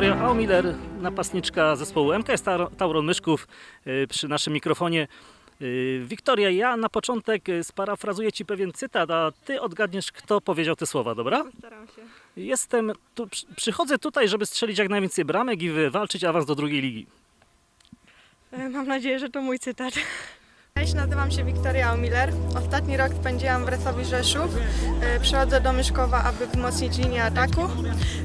Wiktoria Aumiller, napastniczka zespołu MKS Taur- Tauron Myszków y, przy naszym mikrofonie. Y, Wiktoria, ja na początek y, sparafrazuję Ci pewien cytat, a Ty odgadniesz, kto powiedział te słowa, dobra? Staram się. Jestem, tu, przy- przychodzę tutaj, żeby strzelić jak najwięcej bramek i wywalczyć awans do drugiej ligi. E, Mam nadzieję, że to mój cytat. Cześć, nazywam się Wiktoria Miller. Ostatni rok spędziłam w Resowi Rzeszów. E, Przychodzę do Myszkowa, aby wzmocnić linię ataku.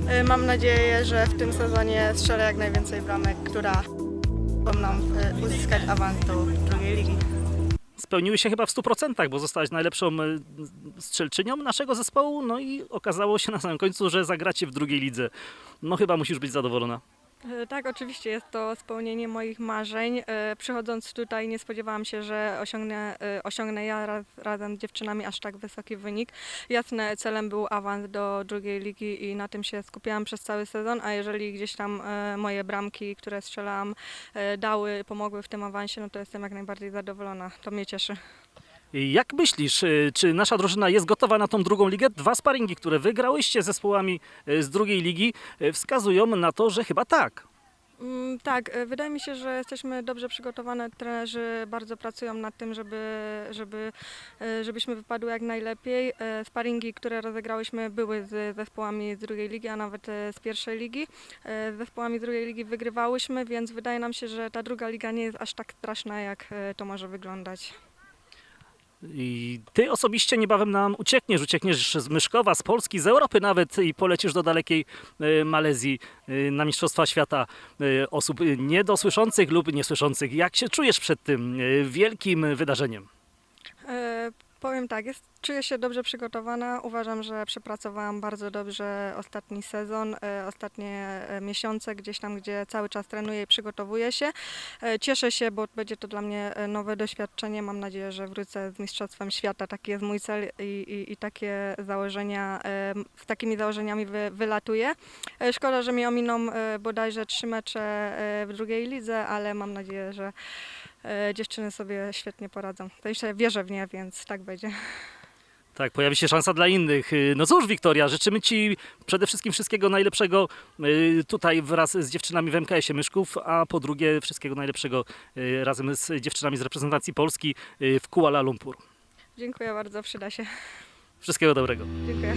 E, Mam nadzieję, że w tym sezonie strzelę jak najwięcej bramek, która pomogą nam e, uzyskać awans do drugiej ligi. Spełniły się chyba w 100%, bo zostałaś najlepszą strzelczynią naszego zespołu, no i okazało się na samym końcu, że zagracie w drugiej lidze. No chyba musisz być zadowolona. E, Tak, oczywiście jest to spełnienie moich marzeń. E, Przychodząc tutaj nie spodziewałam się, że osiągnę, e, osiągnę ja raz, razem z dziewczynami aż tak wysoki wynik. Jasne, celem był awans do drugiej ligi i na tym się skupiałam przez cały sezon, a jeżeli gdzieś tam moje bramki, które strzelałam, dały, pomogły w tym awansie, no to jestem jak najbardziej zadowolona. To mnie cieszy. Jak myślisz, y, czy nasza drużyna jest gotowa na tą drugą ligę? Dwa sparingi, które wygrałyście z zespołami y, z drugiej ligi, y, wskazują na to, że chyba tak. Mm, Tak, wydaje mi się, że jesteśmy dobrze przygotowane. Trenerzy bardzo pracują nad tym, żeby, żeby, żebyśmy wypadły jak najlepiej. Sparingi, które rozegrałyśmy, były z zespołami z drugiej ligi, a nawet z pierwszej ligi. Z zespołami z drugiej ligi wygrywałyśmy, więc wydaje nam się, że ta druga liga nie jest aż tak straszna, jak to może wyglądać. I ty osobiście niebawem nam uciekniesz, uciekniesz z Myszkowa, z Polski, z Europy nawet i polecisz do dalekiej y, Malezji y, na Mistrzostwa Świata y, osób niedosłyszących lub niesłyszących. Jak się czujesz przed tym wielkim wydarzeniem? Powiem tak, jest, czuję się dobrze przygotowana. Uważam, że przepracowałam bardzo dobrze ostatni sezon, e, ostatnie e, miesiące, gdzieś tam, gdzie cały czas trenuję i przygotowuję się. E, Cieszę się, bo będzie to dla mnie nowe doświadczenie. Mam nadzieję, że wrócę z Mistrzostwem Świata. Taki jest mój cel i, i, i takie założenia, z takimi założeniami wy, wylatuję. Szkoda, że mi ominą bodajże trzy mecze w drugiej lidze, ale mam nadzieję, że dziewczyny sobie świetnie poradzą. To jeszcze wierzę w nie, więc tak będzie. Tak, pojawi się szansa dla innych. Y, No cóż, Wiktoria, życzymy Ci przede wszystkim wszystkiego najlepszego y, tutaj wraz z dziewczynami w MKS-ie Myszków, a po drugie wszystkiego najlepszego razem z dziewczynami z reprezentacji Polski w Kuala Lumpur. Dziękuję bardzo, przyda się. Wszystkiego dobrego. Dziękuję.